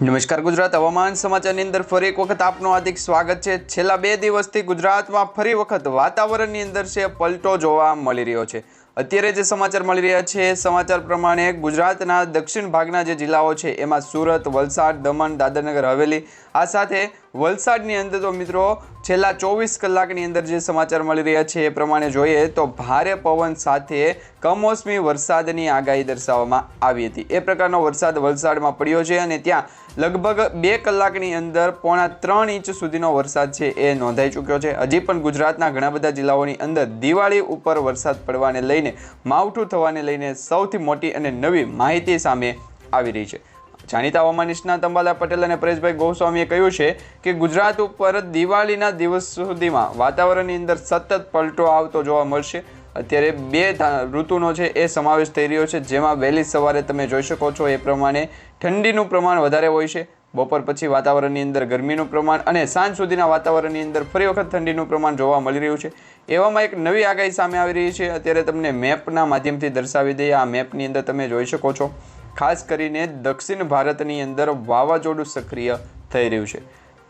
નમસ્કાર ગુજરાત, હવામાન સમાચારની અંદર ફરી એક વખત આપનું હાર્દિક સ્વાગત છે. છેલ્લા બે દિવસથી ગુજરાતમાં ફરી વખત વાતાવરણની અંદર છે, પલટો જોવા મળી રહ્યો છે. અત્યારે જે સમાચાર મળી રહ્યા છે સમાચાર પ્રમાણે ગુજરાતના દક્ષિણ ભાગના જે જિલ્લાઓ છે, એમાં સુરત, વલસાડ, દમણ, દાદરનગર, હવેલી આ સાથે વલસાડની અંદર તો મિત્રો છેલ્લા ચોવીસ કલાકની અંદર જે સમાચાર મળી રહ્યા છે એ પ્રમાણે જોઈએ તો ભારે પવન સાથે કમોસમી વરસાદની આગાહી દર્શાવવામાં આવી હતી. એ પ્રકારનો વરસાદ વલસાડમાં પડ્યો છે અને ત્યાં લગભગ બે કલાકની અંદર પોણા ત્રણ ઇંચ સુધીનો વરસાદ છે એ નોંધાઈ ચૂક્યો છે. હજી પણ ગુજરાતના ઘણા બધા જિલ્લાઓની અંદર દિવાળી ઉપર વરસાદ પડવાને લઈને માવઠું થવાને લઈને સૌથી મોટી અને નવી માહિતી સામે આવી રહી છે. જાણીતા હવામાન નિષ્ણાત અંબાલા પટેલ અને પરેશભાઈ ગોસ્વામીએ કહ્યું છે કે ગુજરાત ઉપર દિવાળીના દિવસ સુધીમાં વાતાવરણની અંદર સતત પલટો આવતો જોવા મળશે. અત્યારે બે ઋતુનો છે એ સમાવેશ થઈ રહ્યો છે, જેમાં વહેલી સવારે તમે જોઈ શકો છો એ પ્રમાણે ઠંડીનું પ્રમાણ વધારે હોય છે. બપોર પછી વાતાવરણની અંદર ગરમીનું પ્રમાણ અને સાંજ સુધીના વાતાવરણની અંદર ફરી વખત ઠંડીનું પ્રમાણ જોવા મળી રહ્યું છે. એવામાં એક નવી આગાહી સામે આવી રહી છે. અત્યારે તમને મેપના માધ્યમથી દર્શાવી દઈએ. આ મેપની અંદર તમે જોઈ શકો છો ખાસ કરીને દક્ષિણ ભારતની અંદર વાવાઝોડું સક્રિય થઈ રહ્યું છે.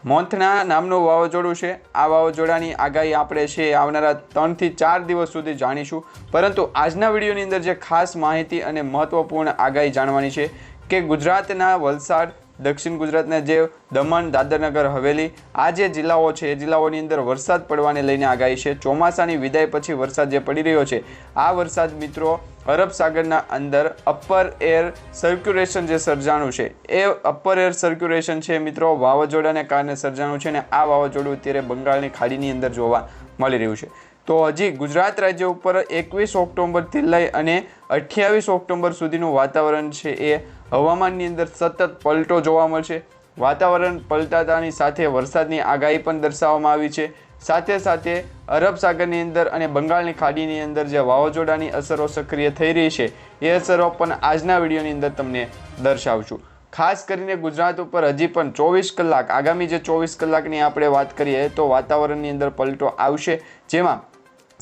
મોન્થના નામનું વાવાઝોડું છે. આ વાવાઝોડાની આગાહી આપણે છે આવનારા ત્રણથી ચાર દિવસ સુધી જાણીશું. પરંતુ આજના વિડીયોની અંદર જે ખાસ માહિતી અને મહત્ત્વપૂર્ણ આગાહી જાણવાની છે કે ગુજરાતના વલસાડ દક્ષિણ ગુજરાતના જે દમણ, દાદરનગર, હવેલી, આ જે જિલ્લાઓ છે, એ જિલ્લાઓની અંદર વરસાદ પડવાને લઈને આગાહી છે. ચોમાસાની વિદાય પછી વરસાદ જે પડી રહ્યો છે, આ વરસાદ મિત્રો અરબ સાગરના અંદર અપર એર સર્ક્યુલેશન જે સર્જાણું છે, એ અપર એર સર્ક્યુલેશન છે મિત્રો, વાવાઝોડાને કારણે સર્જાણું છે અને આ વાવાઝોડું અત્યારે બંગાળની ખાડીની અંદર જોવા મળી રહ્યું છે. તો હજી ગુજરાત રાજ્ય ઉપર એકવીસ ઓક્ટોબરથી લઈ અને અઠ્યાવીસ ઓક્ટોબર સુધીનું વાતાવરણ છે એ હવામાનની અંદર સતત પલટો જોવા મળશે. વાતાવરણ પલટાતાની સાથે વરસાદની આગાહી પણ દર્શાવવામાં આવી છે. સાથે સાથે અરબ સાગરની અંદર અને બંગાળની ખાડીની અંદર જે વાવાઝોડાની અસરો સક્રિય થઈ રહી છે, એ અસરો પણ આજના વિડીયોની અંદર તમને દર્શાવશું. ખાસ કરીને ગુજરાત ઉપર હજી પણ ચોવીસ કલાક, આગામી જે ચોવીસ કલાકની આપણે વાત કરીએ તો વાતાવરણની અંદર પલટો આવશે, જેમાં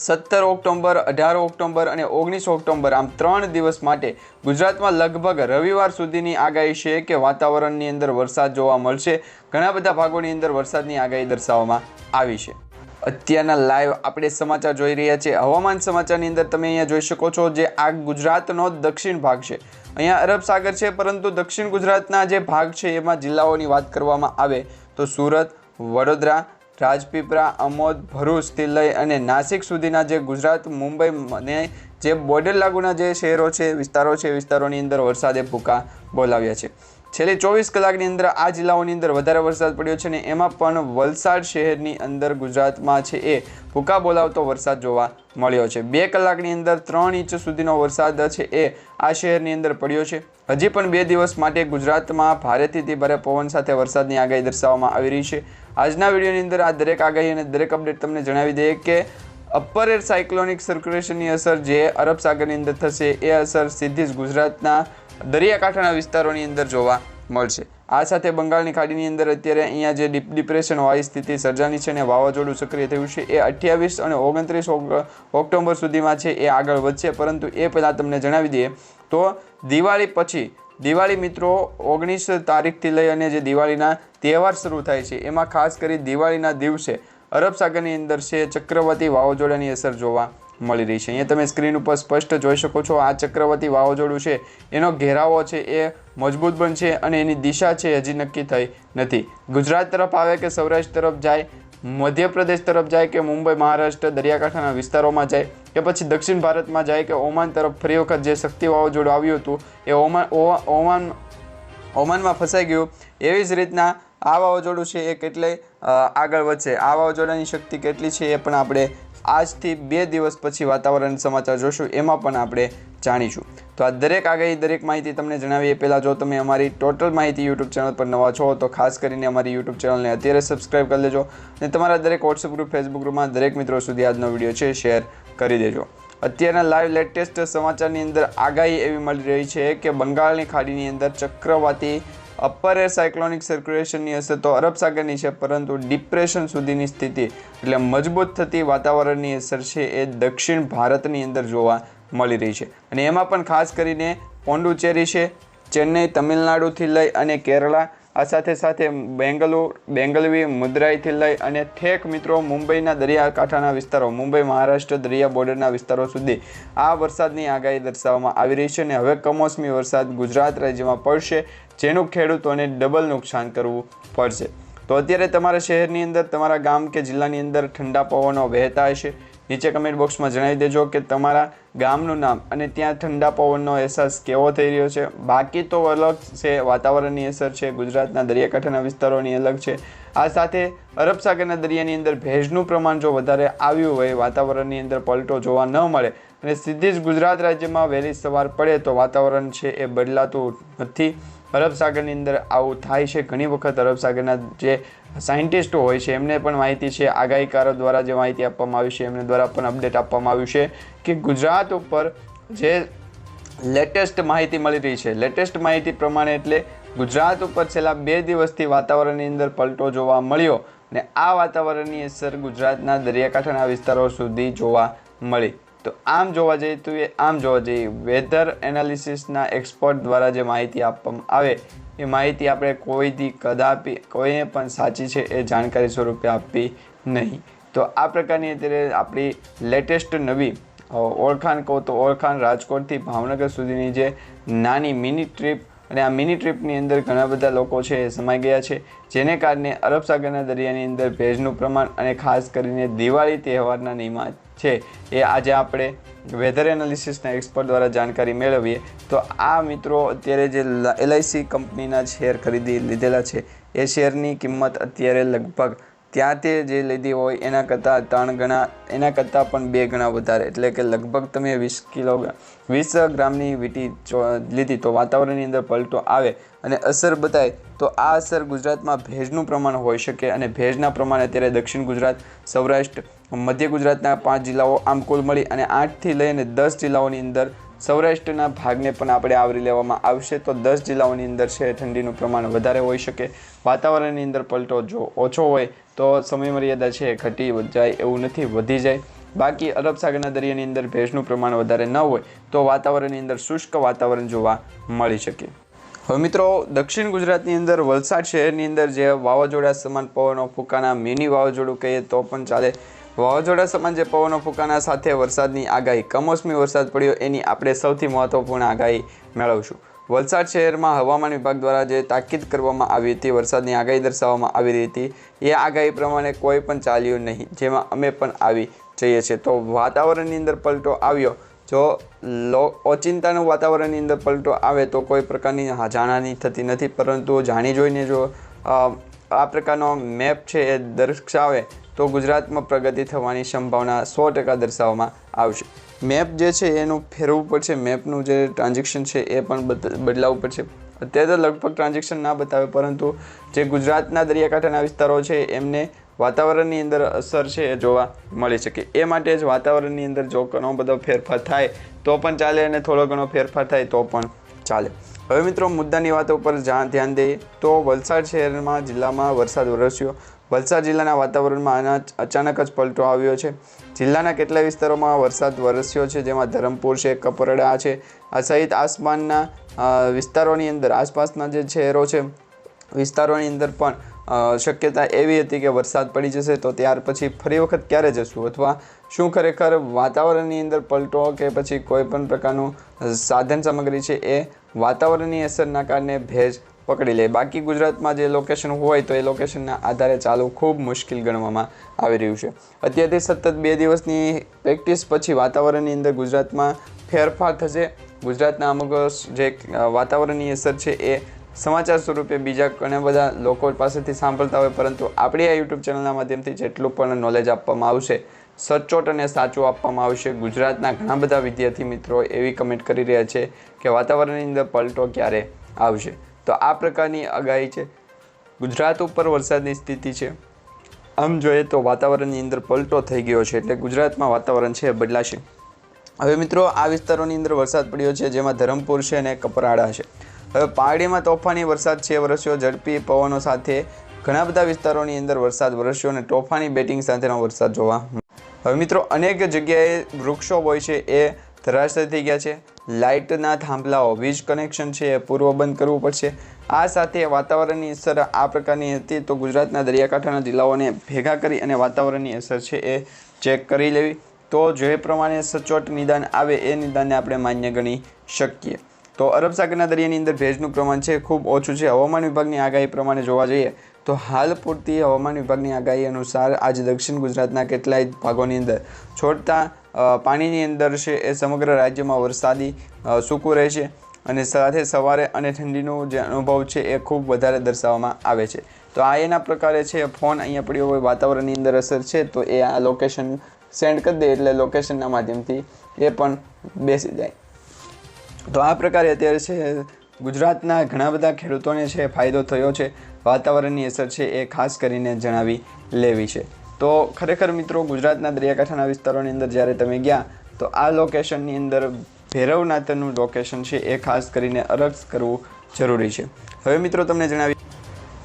સત્તર ઓક્ટોબર, અઢાર ઓક્ટોબર અને ઓગણીસ ઓક્ટોબર આમ ત્રણ દિવસ માટે ગુજરાતમાં લગભગ રવિવાર સુધીની આગાહી છે કે વાતાવરણની અંદર વરસાદ જોવા મળશે. ઘણા બધા ભાગોની અંદર વરસાદની આગાહી દર્શાવવામાં આવી છે. અત્યારના લાઈવ આપણે સમાચાર જોઈ રહ્યા છીએ. હવામાન સમાચારની અંદર તમે અહીંયા જોઈ શકો છો જે આ ગુજરાતનો દક્ષિણ ભાગ છે. અહીંયા અરબ સાગર છે, પરંતુ દક્ષિણ ગુજરાતના જે ભાગ છે, એમાં જિલ્લાઓની વાત કરવામાં આવે તો સુરત, વડોદરા રાજપીપળા અમોદ ભરૂચથી લઈ અને નાસિક સુધીના જે ગુજરાત, મુંબઈ અને જે બોર્ડર લાગુના જે શહેરો છે, વિસ્તારો છે, વિસ્તારોની અંદર વરસાદે ભૂકા બોલાવ્યા છે. છેલ્લી ચોવીસ કલાકની અંદર આ જિલ્લાઓની અંદર વધારે વરસાદ પડ્યો છે અને એમાં પણ વલસાડ શહેરની અંદર ગુજરાતમાં છે એ ભૂકા બોલાવતો વરસાદ જોવા મળ્યો છે. બે કલાકની અંદર ત્રણ ઇંચ સુધીનો વરસાદ છે એ આ શહેરની અંદર પડ્યો છે. હજી પણ બે દિવસ માટે ગુજરાતમાં ભારેથી ભારે પવન સાથે વરસાદની આગાહી દર્શાવવામાં આવી રહી છે. આજના વિડીયોની અંદર આ દરેક આગાહી અને દરેક અપડેટ તમને જણાવી દઈએ કે અપર એર સાયક્લોનિક સર્ક્યુલેશનની અસર જે અરબ સાગરની અંદર થશે એ અસર સીધી જ ગુજરાતના દરિયાકાંઠાના વિસ્તારોની અંદર જોવા મળશે. આ સાથે બંગાળની ખાડીની અંદર અત્યારે અહીંયા જે ડીપ ડિપ્રેશન વાળી સ્થિતિ સર્જાની છે અને વાવાઝોડું સક્રિય થયું છે, એ અઠ્યાવીસ અને ઓગણત્રીસ ઓક્ટોબર સુધીમાં છે, એ આગળ વધશે. પરંતુ એ પહેલાં તમને જણાવી દઈએ તો દિવાળી પછી, દિવાળી મિત્રો ઓગણીસ તારીખથી લઈ અને જે દિવાળીના તહેવાર શરૂ થાય છે, એમાં ખાસ કરી દિવાળીના દિવસે અરબ સાગરની અંદર છે ચક્રવર્તી વાવાઝોડાની અસર જોવા મળી રહી છે. અહીંયા તમે સ્ક્રીન ઉપર સ્પષ્ટ જોઈ શકો છો, આ ચક્રવર્તી વાવાઝોડું છે. એનો ઘેરાવો છે, એ મજબૂત બનશે અને એની દિશા છે, હજી નક્કી થઈ નથી. ગુજરાત તરફ આવે કે સૌરાષ્ટ્ર તરફ જાય, મધ્યપ્રદેશ તરફ જાય કે મુંબઈ, મહારાષ્ટ્ર, દરિયાકાંઠાના વિસ્તારોમાં જાય, કે પછી દક્ષિણ ભારતમાં જાય કે ઓમાન તરફ ફરી વખત જે શક્તિ વાવાઝોડું આવ્યું હતું, એ ઓમાન ઓમાન, ઓમાનમાં ફસાઈ ગયું, એવી જ રીતના આ વાવાઝોડું છે એ કેટલે આગળ વધશે. આ વાવાઝોડાની શક્તિ કેટલી છે એ પણ આપણે આજથી બે દિવસ પછી વાતાવરણ સમાચાર જોશું, એમાં પણ આપણે જાણીશું. તો આ દરેક આગાહી, દરેક માહિતી તમને જણાવીએ. પહેલાં જો તમે અમારી ટોટલ માહિતી યુટ્યુબ ચેનલ પર નવા છો, તો ખાસ કરીને અમારી યુટ્યુબ ચેનલને અત્યારે સબસ્ક્રાઇબ કરી લેજો અને તમારા દરેક વોટ્સઅપ ગ્રુપ ફેસબુક ગ્રુપમાં દરેક મિત્રો સુધી આજનો વીડિયો છે શેર કરી દેજો. અત્યારના લાઈવ લેટેસ્ટ સમાચારની અંદર આગાહી એવી મળી રહી છે કે બંગાળની ખાડીની અંદર ચક્રવાતી અપર એર સાયક્લોનિક સર્ક્યુલેશનની અસર તો અરબ સાગરની છે, પરંતુ ડિપ્રેશન સુધીની સ્થિતિ એટલે મજબૂત થતી વાતાવરણની અસર છે એ દક્ષિણ ભારતની અંદર જોવા મળી રહી છે. અને એમાં પણ ખાસ કરીને પોંડુચેરી છે, ચેન્નઈ, તમિલનાડુથી લઈ અને કેરળા, આ સાથે સાથે બેંગલુર, બેંગલવી, મુદ્રાઈથી લઈ અને ઠેક મિત્રો મુંબઈના દરિયાકાંઠાના વિસ્તારો, મુંબઈ, મહારાષ્ટ્ર, દરિયા બોર્ડરના વિસ્તારો સુધી આ વરસાદની આગાહી દર્શાવવામાં આવી રહી છે અને હવે કમોસમી વરસાદ ગુજરાત રાજ્યમાં પડશે જેનું ખેડૂતોને ડબલ નુકસાન કરવું પડશે. તો અત્યારે તમારા શહેરની અંદર, તમારા ગામ કે જિલ્લાની અંદર ઠંડા પવનો વહેતા હશે નીચે કમેન્ટ બોક્સમાં જણાવી દેજો કે તમારા ગામનું નામ અને ત્યાં ઠંડા પવનનો અહેસાસ કેવો થઈ રહ્યો છે. બાકી તો અલગ છે, વાતાવરણની અસર છે, ગુજરાતના દરિયાકાંઠાના વિસ્તારોની અલગ છે. આ સાથે અરબ સાગરના દરિયાની અંદર ભેજનું પ્રમાણ જો વધારે આવ્યું હોય, વાતાવરણની અંદર પલટો જોવા ન મળે અને સીધી જ ગુજરાત રાજ્યમાં વહેલી સવાર પડે તો વાતાવરણ છે એ બદલાતું નથી. અરબ સાગરની અંદર આવું થાય છે. ઘણી વખત અરબ સાગરના જે સાયન્ટિસ્ટો હોય છે, એમને પણ માહિતી છે. આગાહીકારો દ્વારા જે માહિતી આપવામાં આવી છે, એમને દ્વારા પણ અપડેટ આપવામાં આવ્યું છે કે ગુજરાત ઉપર જે લેટેસ્ટ માહિતી મળી રહી છે. લેટેસ્ટ માહિતી પ્રમાણે એટલે ગુજરાત ઉપર છેલ્લા બે દિવસથી વાતાવરણની અંદર પલટો જોવા મળ્યો ને આ વાતાવરણની અસર ગુજરાતના દરિયાકાંઠાના વિસ્તારો સુધી જોવા મળી. તો આમ જોવા જઈએ તો એ આમ જોવા જઈએ વેધર એનાલિસિસના એક્સપર્ટ દ્વારા જે માહિતી આપવામાં આવે, એ માહિતી આપણે કોઈથી કદાપી કોઈને પણ સાચી છે એ જાણકારી સ્વરૂપે આપવી નહીં. તો આ પ્રકારની અત્યારે આપણી લેટેસ્ટ નવી ઓળખાણ કહું તો ઓળખાણ રાજકોટથી ભાવનગર સુધીની જે નાની મિની ટ્રીપ અને આ મિની ટ્રીપની અંદર ઘણા બધા લોકો છે એ સમાઈ ગયા છે, જેને કારણે અરબ સાગરના દરિયાની અંદર ભેજનું પ્રમાણ અને ખાસ કરીને દિવાળી તહેવારના નિયમા છે એ આજે આપણે વેધર એનાલિસિસના એક્સપર્ટ દ્વારા જાણકારી મેળવીએ. તો આ મિત્રો અત્યારે જે એલઆઈસી કંપનીના શેર ખરીદી લીધેલા છે, એ શેરની કિંમત અત્યારે લગભગ ત્યાંથી જે લીધી હોય, એના કરતાં ત્રણ ગણા, એના કરતાં પણ બે ગણા વધારે. એટલે કે લગભગ તમે વીસ કિલો, વીસ ગ્રામની વીટી લીધી તો વાતાવરણની અંદર પલટો આવે અને અસર બતાય તો આ અસર ગુજરાતમાં ભેજનું પ્રમાણ હોઈ શકે અને ભેજના પ્રમાણે અત્યારે દક્ષિણ ગુજરાત, સૌરાષ્ટ્ર, મધ્ય ગુજરાતના પાંચ જિલ્લાઓ આમ કુલ મળી અને આઠથી લઈને દસ જિલ્લાઓની અંદર સૌરાષ્ટ્રના ભાગને પણ આપણે આવરી લેવામાં આવશે તો દસ જિલ્લાઓની અંદર છે ઠંડીનું પ્રમાણ વધારે હોઈ શકે. વાતાવરણની અંદર પલટો જો ઓછો હોય તો સમય મર્યાદા છે ઘટી જાય એવું નથી, વધી જાય. બાકી અરબ સાગરના દરિયાની અંદર ભેજનું પ્રમાણ વધારે ન હોય તો વાતાવરણની અંદર શુષ્ક વાતાવરણ જોવા મળી શકે. હવે મિત્રો, દક્ષિણ ગુજરાતની અંદર વલસાડ શહેરની અંદર જે વાવાઝોડા, સમાન પવનો, ફૂંકાના, મિની વાવાઝોડું કહીએ તો પણ ચાલે. વાવાઝોડા સમાન જે પવનો ફૂંકાના સાથે વરસાદની આગાહી, કમોસમી વરસાદ પડ્યો એની આપણે સૌથી મહત્વપૂર્ણ આગાહી મેળવશું. વલસાડ શહેરમાં હવામાન વિભાગ દ્વારા જે તાકીદ કરવામાં આવી હતી, વરસાદની આગાહી દર્શાવવામાં આવી રહી હતી, એ આગાહી પ્રમાણે કોઈ પણ ચાલ્યું નહીં, જેમાં અમે પણ આવી જઈએ છીએ. તો વાતાવરણની અંદર પલટો આવ્યો. જો લો, ઓચિંતાનું વાતાવરણની અંદર પલટો આવે તો કોઈ પ્રકારની જાણાની થતી નથી, પરંતુ જાણી જોઈને જો આ પ્રકારનો મેપ છે એ દર્શાવે તો ગુજરાતમાં પ્રગતિ થવાની સંભાવના સો ટકા દર્શાવવામાં આવશે. મેપ જે છે એનું ફેરવવું પડશે. મેપનું જે ટ્રાન્ઝેક્શન છે એ પણ બદલાવવું પડશે. અત્યારે તો લગભગ ટ્રાન્ઝેક્શન ના બતાવે, પરંતુ જે ગુજરાતના દરિયાકાંઠાના વિસ્તારો છે એમને વાતાવરણની અંદર અસર છે એ જોવા મળી શકે. એ માટે જ વાતાવરણની અંદર જો ઘણો બધો ફેરફાર થાય, તો પણ ચાલે અને થોડો ઘણો ફેરફાર થાય, તો પણ ચાલે. હવે મિત્રો મુદ્દાની વાતો ઉપર ધ્યાન દઈએ તો વલસાડ શહેરમાં, જિલ્લામાં વરસાદ વરસ્યો. વલસાડ જિલ્લાના વાતાવરણમાં અચાનક જ પલટો આવ્યો છે. જિલ્લાના કેટલાય વિસ્તારોમાં વરસાદ વરસ્યો છે, જેમાં ધરમપુર છે, કપરડા છે, આ સહિત આસપાસના વિસ્તારોની અંદર આસપાસના જે શહેરો છે, વિસ્તારોની અંદર પણ શક્યતા એવી હતી કે વરસાદ પડી જશે તો ત્યાર પછી ફરી વખત ક્યારે જશું? અથવા શું ખરેખર વાતાવરણની અંદર પલટો કે પછી કોઈ પણ પ્રકારનું સાધન સામગ્રી છે એ વાતાવરણની અસરના કારણે ભેજ પકડી લે. બાકી ગુજરાતમાં જે લોકેશન હોય તો એ લોકેશનના આધારે ચાલવું ખૂબ મુશ્કેલ ગણવામાં આવી રહ્યું છે. અત્યારથી સતત બે દિવસની પ્રેક્ટિસ પછી વાતાવરણની અંદર ગુજરાતમાં ફેરફાર થશે. ગુજરાતના અમુક જે વાતાવરણની અસર છે એ સમાચાર સ્વરૂપે બીજા ઘણા બધા લોકો પાસેથી સાંભળતા હોય, પરંતુ આપણી આ યુટ્યુબ ચેનલના માધ્યમથી જેટલું પણ નોલેજ આપવામાં આવશે, સચોટ અને સાચું આપવામાં આવશે. ગુજરાતના ઘણા બધા વિદ્યાર્થી મિત્રો એવી કમેન્ટ કરી રહ્યા છે કે વાતાવરણની અંદર પલટો ક્યારે આવશે? તો આ પ્રકારની આગાહી છે. ગુજરાત ઉપર વરસાદની સ્થિતિ છે. આમ જોઈએ તો વાતાવરણની અંદર પલટો થઈ ગયો છે એટલે ગુજરાતમાં વાતાવરણ છે બદલાશે. હવે મિત્રો, આ વિસ્તારોની અંદર વરસાદ પડ્યો છે, જેમાં ધરમપુર છે અને કપરાડા છે. હવે પહાડીમાં તોફાની વરસાદ છે, વરસ્યો ઝડપી પવનો સાથે. ઘણા બધા વિસ્તારોની અંદર વરસાદ વરસ્યો અને તોફાની બેટિંગ સાથેનો વરસાદ જોવા. હવે મિત્રો, અનેક જગ્યાએ વૃક્ષો હોય છે એ ધરાશય થઈ ગયા છે. લાઇટના થાંભલાઓ, વીજ કનેક્શન છે એ પૂર્વ બંધ કરવું પડશે. આ સાથે વાતાવરણની અસર આ પ્રકારની હતી તો ગુજરાતના દરિયાકાંઠાના જિલ્લાઓને ભેગા કરી અને વાતાવરણની અસર છે એ ચેક કરી લેવી. તો જે પ્રમાણે સચોટ નિદાન આવે એ નિદાનને આપણે માન્ય ગણી શકીએ. તો અરબ સાગરના દરિયાની અંદર ભેજનું પ્રમાણ છે ખૂબ ઓછું છે. હવામાન વિભાગની આગાહી પ્રમાણે જોવા જઈએ તો હાલ પૂરતી હવામાન વિભાગની આગાહી અનુસાર આજ દક્ષિણ ગુજરાતના કેટલાય ભાગોની અંદર છોડતા પાણીની અંદર છે એ સમગ્ર રાજ્યમાં વરસાદી સૂકું રહેશે અને સાથે સવારે અને ઠંડીનો જે અનુભવ છે એ ખૂબ વધારે દર્શાવવામાં આવે છે. તો આ એના પ્રકારે છે, ફોન અહીંયા પડ્યો હોય, વાતાવરણની અંદર અસર છે, તો એ આ લોકેશન સેન્ડ કરી દે એટલે લોકેશનના માધ્યમથી એ પણ બેસી જાય. તો આ પ્રકારે અત્યારે છે ગુજરાતના ઘણા બધા ખેડૂતોને છે ફાયદો થયો છે. વાતાવરણની અસર છે એ ખાસ કરીને જણાવી લેવી છે. તો ખરેખર મિત્રો ગુજરાતના દરિયાકાંઠાના વિસ્તારોની અંદર જ્યારે તમે ગયા, તો આ લોકેશનની અંદર ભૈરવનાથનું લોકેશન છે એ ખાસ કરીને અરજ કરવું જરૂરી છે. હવે મિત્રો તમને જણાવી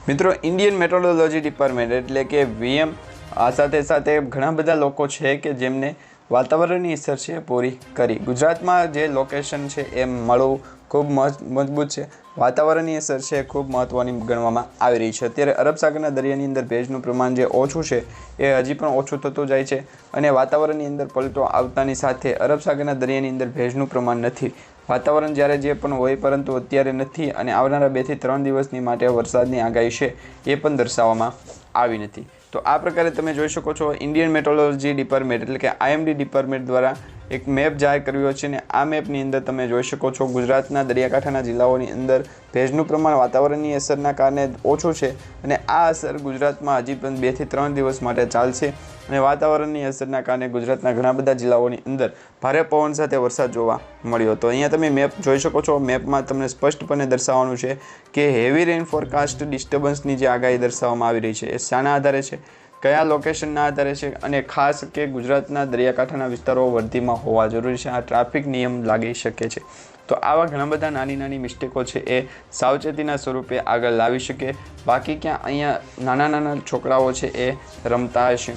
મિત્રો ઇન્ડિયન મેટ્રોલોજી ડિપાર્ટમેન્ટ એટલે કે વીએમ આ સાથે સાથે ઘણા બધા લોકો છે કે જેમને વાતાવરણની અસર છે પૂરી કરી. ગુજરાતમાં જે લોકેશન છે એ મળવું ખૂબ મજ- મજબૂત છે. વાતાવરણની અસર છે ખૂબ મહત્ત્વની ગણવામાં આવી રહી છે. અત્યારે અરબ સાગરના દરિયાની અંદર ભેજનું પ્રમાણ જે ઓછું છે એ હજી પણ ઓછું થતું જાય છે અને વાતાવરણની અંદર પલટો આવતાની સાથે અરબ સાગરના દરિયાની અંદર ભેજનું પ્રમાણ નથી. વાતાવરણ જ્યારે જે પણ હોય પરંતુ અત્યારે નથી અને આવનારા બેથી ત્રણ દિવસની માટે વરસાદની આગાહી છે એ પણ દર્શાવવામાં આવી નથી. તો આ પ્રકારે તમે જોઈ શકો છો ઇન્ડિયન મેટ્રોલોજી ડિપાર્ટમેન્ટ એટલે કે આઈએમડી ડિપાર્ટમેન્ટ દ્વારા એક મેપ જાહેર કર્યો છે અને આ મેપની અંદર તમે જોઈ શકો છો ગુજરાતના દરિયાકાંઠાના જિલ્લાઓની અંદર ભેજનું પ્રમાણ વાતાવરણની અસરના કારણે ઓછું છે અને આ અસર ગુજરાતમાં હજી પણ બેથી ત્રણ દિવસ માટે ચાલશે અને વાતાવરણની અસરના કારણે ગુજરાતના ઘણા બધા જિલ્લાઓની અંદર ભારે પવન સાથે વરસાદ જોવા મળ્યો તો અહીંયા તમે મેપ જોઈ શકો છો. મેપમાં તમને સ્પષ્ટપણે દર્શાવવાનું છે કે હેવી રેન ફોરકાસ્ટ ડિસ્ટર્બન્સની જે આગાહી દર્શાવવામાં આવી રહી છે એ શાના આધારે છે. કયા લોકેશનના આધારે છે અને ખાસ કે ગુજરાતના દરિયાકાંઠાના વિસ્તારો વર્ધીમાં હોવા જરૂરી છે? આ ટ્રાફિક નિયમ લાગી શકે છે. તો આવા ઘણા બધા નાની નાની મિસ્ટેકો છે એ સાવચેતીના સ્વરૂપે આગળ લાવી શકે. બાકી ક્યાં અહીંયા નાના નાના છોકરાઓ છે એ રમતા હશે.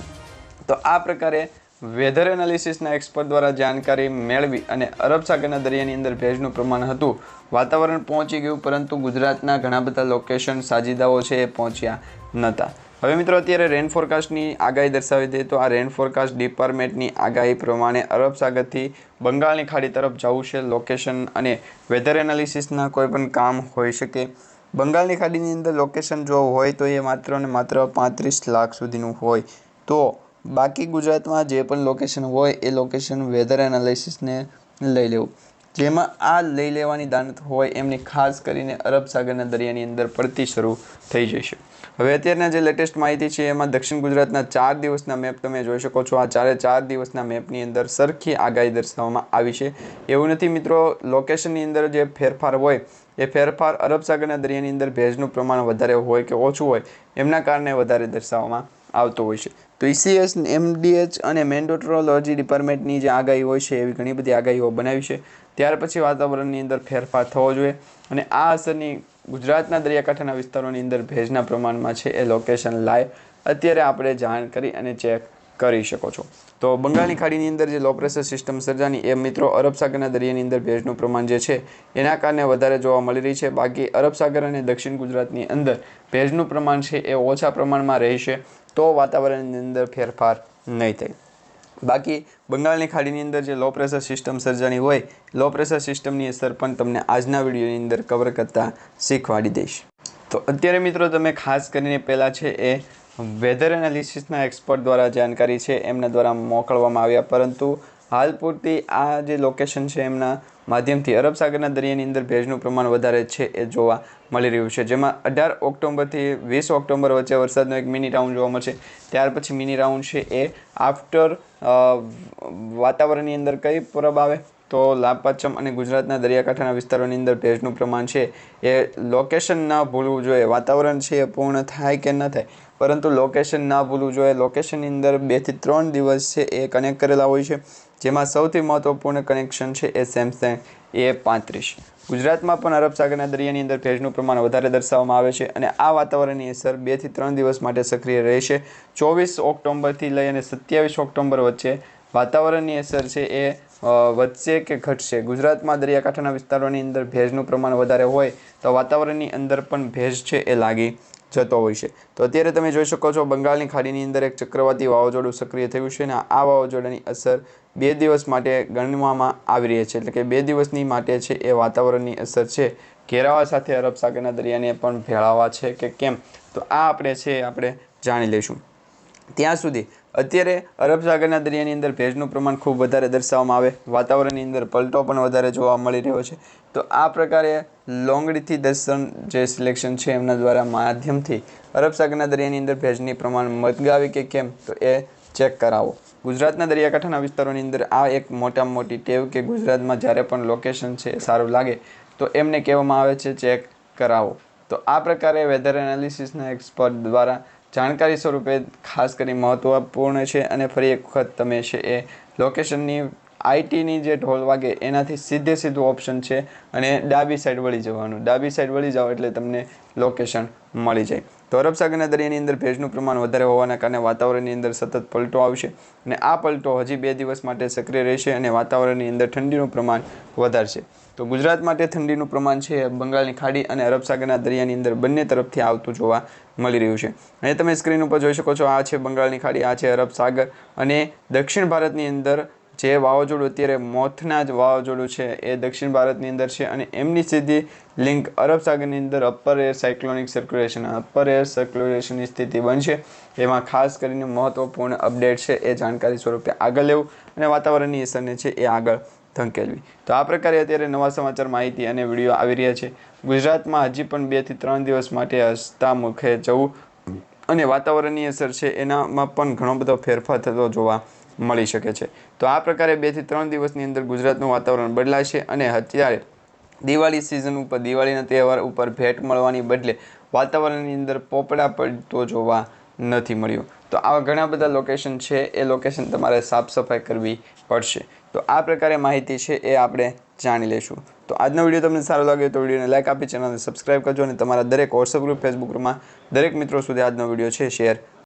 તો આ પ્રકારે વેધર એનાલિસિસના એક્સપર્ટ દ્વારા જાણકારી મેળવી અને અરબ સાગરના દરિયાની અંદર ભેજનું પ્રમાણ હતું. વાતાવરણ પહોંચી ગયું, પરંતુ ગુજરાતના ઘણા બધા લોકેશન સાજીદાઓ છે એ પહોંચ્યા નહોતા હવે મિત્રો, અત્યારે રેન ફોરકાસ્ટની આગાહી દર્શાવી દઈએ તો આ રેન ફોરકાસ્ટ ડિપાર્ટમેન્ટની આગાહી પ્રમાણે અરબ સાગરથી બંગાળની ખાડી તરફ જવું છે. લોકેશન અને વેધર એનાલિસિસના કોઈ પણ કામ હોઈ શકે. બંગાળની ખાડીની અંદર લોકેશન જો હોય તો એ માત્ર ને માત્ર પાંત્રીસ લાખ સુધીનું હોય. તો બાકી ગુજરાતમાં જે પણ લોકેશન હોય એ લોકેશન વેધર એનાલિસિસને લઈ લેવું. જેમાં આ લઈ લેવાની દાનત હોય એમની ખાસ કરીને અરબ સાગરના દરિયાની અંદર પડતી શરૂ થઈ જશે. હવે અત્યારના જે લેટેસ્ટ માહિતી છે, એમાં દક્ષિણ ગુજરાતના ચાર દિવસના મેપ તમે જોઈ શકો છો. આ ચારે ચાર દિવસના મેપની અંદર સરખી આગાહી દર્શાવવામાં આવી છે. એવું નથી મિત્રો લોકેશનની અંદર જે ફેરફાર હોય, એ ફેરફાર અરબ સાગરના દરિયાની અંદર ભેજનું પ્રમાણ વધારે હોય કે ઓછું હોય, એમના કારણે વધારે દર્શાવવામાં આવતો હોય છે. તો ઈસીએસ એમડીએચ અને મેન્ડોટ્રોલોજી ડિપાર્ટમેન્ટની જે આગાહી હોય છે, એવી ઘણી બધી આગાહીઓ બનાવી છે. ત્યાર પછી વાતાવરણની અંદર ફેરફાર થવો જોઈએ અને આ અસરની ગુજરાતના દરિયાકાંઠાના વિસ્તારોની અંદર ભેજના પ્રમાણમાં છે એ લોકેશન લાઈવ અત્યારે આપણે જાણ કરી અને ચેક કરી શકો છો. તો બંગાળની ખાડીની અંદર જે લો પ્રેશર સિસ્ટમ સર્જાની, એ મિત્રો અરબ સાગરના દરિયાની અંદર ભેજનું પ્રમાણ જે છે, એના કારણે વધારે જોવા મળી રહી છે. બાકી અરબ સાગર અને દક્ષિણ ગુજરાતની અંદર ભેજનું પ્રમાણ છે એ ઓછા પ્રમાણમાં રહેશે, તો વાતાવરણની અંદર ફેરફાર નહીં થાય. બાકી બંગાળની ખાડીની અંદર જે લો પ્રેશર સિસ્ટમ સર્જાની હોય લો પ્રેશર સિસ્ટમની અસર પણ તમને આજના વિડીયોની અંદર કવર કરતાં શીખવાડી દઈશ. તો અત્યારે મિત્રો તમે ખાસ કરીને પહેલાં છે એ વેધર એનાલિસિસના એક્સપર્ટ દ્વારા જાણકારી છે, એમના દ્વારા મોકલવામાં આવ્યા, પરંતુ હાલ પૂરતી આ જે લોકેશન છે એમના માધ્યમથી અરબ સાગરના દરિયાની અંદર ભેજનું પ્રમાણ વધારે છે એ જોવા મળી રહ્યું છે. જેમાં અઢાર ઓક્ટોબરથી વીસ ઓક્ટોબર વચ્ચે વરસાદનો એક મિની રાઉન્ડ જોવા મળશે. ત્યાર પછી મિની રાઉન્ડ છે એ આફ્ટર વાતાવરણની અંદર કઈ પરબ આવે તો લાભપાચમ અને ગુજરાતના દરિયાકાંઠાના વિસ્તારોની અંદર ભેજનું પ્રમાણ છે. એ લોકેશન ના ભૂલવું જોઈએ. વાતાવરણ છે એ પૂર્ણ થાય કે ન થાય પરંતુ લોકેશન ના ભૂલવું જોઈએ. લોકેશનની અંદર બેથી ત્રણ દિવસ છે એ કનેક્ટ કરેલા હોય છે. જેમાં સૌથી મહત્ત્વપૂર્ણ કનેક્શન છે એ સેમસંગ એ પાંત્રીસ. ગુજરાતમાં પણ અરબ સાગરના દરિયાની અંદર ભેજનું પ્રમાણ વધારે દર્શાવવામાં આવે છે અને આ વાતાવરણની અસર બેથી ત્રણ દિવસ માટે સક્રિય રહેશે ચોવીસ ઓક્ટોબરથી લઈ અને સત્યાવીસ ઓક્ટોબર વચ્ચે વાતાવરણની અસર છે એ વધશે કે ઘટશે? ગુજરાતમાં દરિયાકાંઠાના વિસ્તારોની અંદર ભેજનું પ્રમાણ વધારે હોય તો વાતાવરણની અંદર પણ ભેજ છે એ લાગી જતો હોય છે. તો અત્યારે તમે જોઈ શકો છો, બંગાળની ખાડીની અંદર એક ચક્રવાતી વાવાઝોડું સક્રિય થયું છે અને આ વાવાઝોડાની અસર બે દિવસ માટે ગણવામાં આવી રહી છે. એટલે કે બે દિવસની માટે છે એ વાતાવરણની અસર છે. ઘેરાવા સાથે અરબ સાગરના દરિયાને પણ ભેળાવા છે કે કેમ? તો આ આપણે છે આપણે જાણી લઈશું. ત્યાં સુધી અત્યારે અરબ સાગરના દરિયાની અંદર ભેજનું પ્રમાણ ખૂબ વધારે દર્શાવવામાં આવે, વાતાવરણની અંદર પલટો પણ વધારે જોવા મળી રહ્યો છે. તો આ પ્રકારે લોંગડીથી દર્શન જે સિલેક્શન છે એમના દ્વારા માધ્યમથી અરબ સાગરના દરિયાની અંદર ભેજની પ્રમાણ મતગાવી કે કેમ, તો એ ચેક કરાવો. ગુજરાતના દરિયાકાંઠાના વિસ્તારોની અંદર આ એક મોટામાં મોટી ટેવ કે ગુજરાતમાં જ્યારે પણ લોકેશન છે સારું લાગે, તો એમને કહેવામાં આવે છે ચેક કરાવો. તો આ પ્રકારે વેધર એનાલિસિસના એક્સપર્ટ દ્વારા જાણકારી સ્વરૂપે ખાસ કરી મહત્ત્વપૂર્ણ છે અને ફરી એક વખત તમે છે એ લોકેશનની આઈટીની જે ઢોલ વાગે એનાથી સીધે સીધું ઓપ્શન છે અને ડાબી સાઈડ વળી જવાનું. ડાબી સાઈડ વળી જાઓ એટલે તમને લોકેશન મળી જાય. તો અરબસાગરના દરિયાની અંદર ભેજનું પ્રમાણ વધારે હોવાના કારણે વાતાવરણની અંદર સતત પલટો આવશે અને આ પલટો હજી બે દિવસ માટે સક્રિય રહેશે અને વાતાવરણની અંદર ઠંડીનું પ્રમાણ વધારશે. તો ગુજરાત માટે ઠંડીનું પ્રમાણ છે બંગાળની ખાડી અને અરબસાગરના દરિયાની અંદર બંને તરફથી આવતું જોવા મળી રહ્યું છે. અને તમે સ્ક્રીન ઉપર જોઈ શકો છો, આ છે બંગાળની ખાડી, આ છે અરબ સાગર અને દક્ષિણ ભારતની અંદર જે વાવાઝોડું અત્યારે મોથના જ વાવાઝોડું છે, એ દક્ષિણ ભારતની અંદર છે અને એમની સીધી લિંક અરબ સાગરની અંદર upper air cyclonic circulation upper air સર્ક્યુલેશનની સ્થિતિ બનશે. એમાં ખાસ કરીને મહત્વપૂર્ણ અપડેટ છે એ જાણકારી સ્વરૂપે આગળ લેવું અને વાતાવરણની અસરને છે એ આગળ ધંકેલવી. તો આ પ્રકારે અત્યારે નવા સમાચાર માહિતી અને વીડિયો આવી રહ્યા છે. ગુજરાતમાં હજી પણ બેથી ત્રણ દિવસ માટે હસતા જવું અને વાતાવરણની અસર છે એનામાં પણ ઘણો બધો ફેરફાર થતો જોવા મળી શકે છે. તો આ પ્રકારે બેથી ત્રણ દિવસની અંદર ગુજરાતનું વાતાવરણ બદલાશે અને અત્યારે દિવાળી સિઝન ઉપર, દિવાળીના તહેવાર ઉપર ભેટ મળવાની બદલે વાતાવરણની અંદર પોપડા પડતો જોવા નથી મળ્યું. તો આવા ઘણા બધા લોકેશન છે. એ લોકેશન તમારે સાફ સફાઈ કરવી પડશે. તો આ પ્રકારે માહિતી છે એ આપણે જાણી લઈશું. તો આજનો વીડિયો તમને સારો લાગ્યો તો વિડીયોને લાઇક આપી, ચેનલને સબસ્ક્રાઈબ કરજો અને તમારા દરેક વોટ્સઅપ ગ્રુપ ફેસબુક ગ્રુપમાં દરેક મિત્રો સુધી આજનો વીડિયો છે શેર